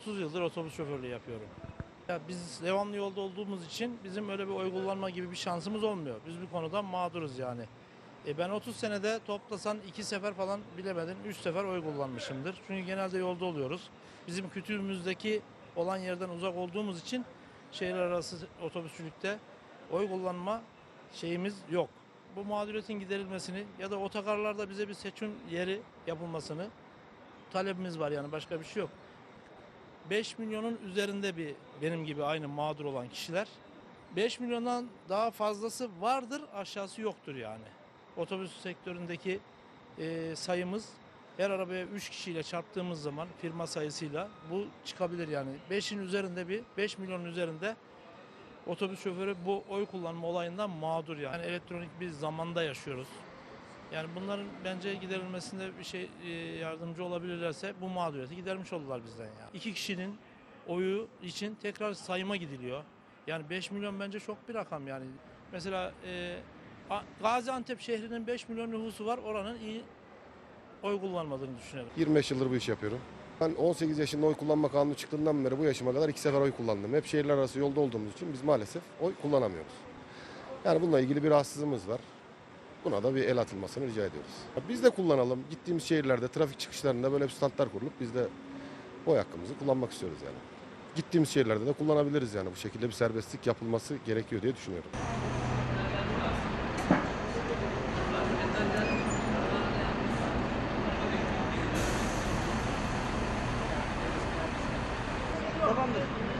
30 yıldır otobüs şoförlüğü yapıyorum. Ya biz devamlı yolda olduğumuz için bizim öyle bir oy kullanma gibi bir şansımız olmuyor. Biz bu konuda mağduruz yani. E ben 30 senede toplasan iki sefer falan bilemedin 3 sefer oy kullanmışımdır. Çünkü genelde yolda oluyoruz. Bizim kütüğümüzdeki olan yerden uzak olduğumuz için şehir arası otobüsçülükte oy kullanma şeyimiz yok. Bu mağduriyetin giderilmesini ya da otogarlarda bize bir seçim yeri yapılmasını talebimiz var yani başka bir şey yok. 5 milyonun üzerinde bir benim gibi aynı mağdur olan kişiler 5 milyondan daha fazlası vardır aşağısı yoktur yani. Otobüs sektöründeki e, sayımız her arabaya 3 kişiyle çarptığımız zaman firma sayısıyla bu çıkabilir yani. 5'in üzerinde bir 5 milyonun üzerinde otobüs şoförü bu oy kullanma olayından mağdur yani. yani elektronik bir zamanda yaşıyoruz. Yani bunların bence giderilmesinde bir şey e, yardımcı olabilirlerse bu mağduriyeti gidermiş olurlar bizden ya. İki kişinin oyu için tekrar sayıma gidiliyor. Yani 5 milyon bence çok bir rakam yani. Mesela e, Gaziantep şehrinin 5 milyon nüfusu var. Oranın iyi oy kullanmadığını düşünüyorum. 25 yıldır bu işi yapıyorum. Ben 18 yaşında oy kullanma kanunu çıktığından beri bu yaşıma kadar iki sefer oy kullandım. Hep şehirler arası yolda olduğumuz için biz maalesef oy kullanamıyoruz. Yani bununla ilgili bir rahatsızlığımız var. Buna da bir el atılmasını rica ediyoruz. Biz de kullanalım. Gittiğimiz şehirlerde trafik çıkışlarında böyle bir standlar kurulup biz de oy hakkımızı kullanmak istiyoruz yani. Gittiğimiz şehirlerde de kullanabiliriz yani. Bu şekilde bir serbestlik yapılması gerekiyor diye düşünüyorum. Tamamdır.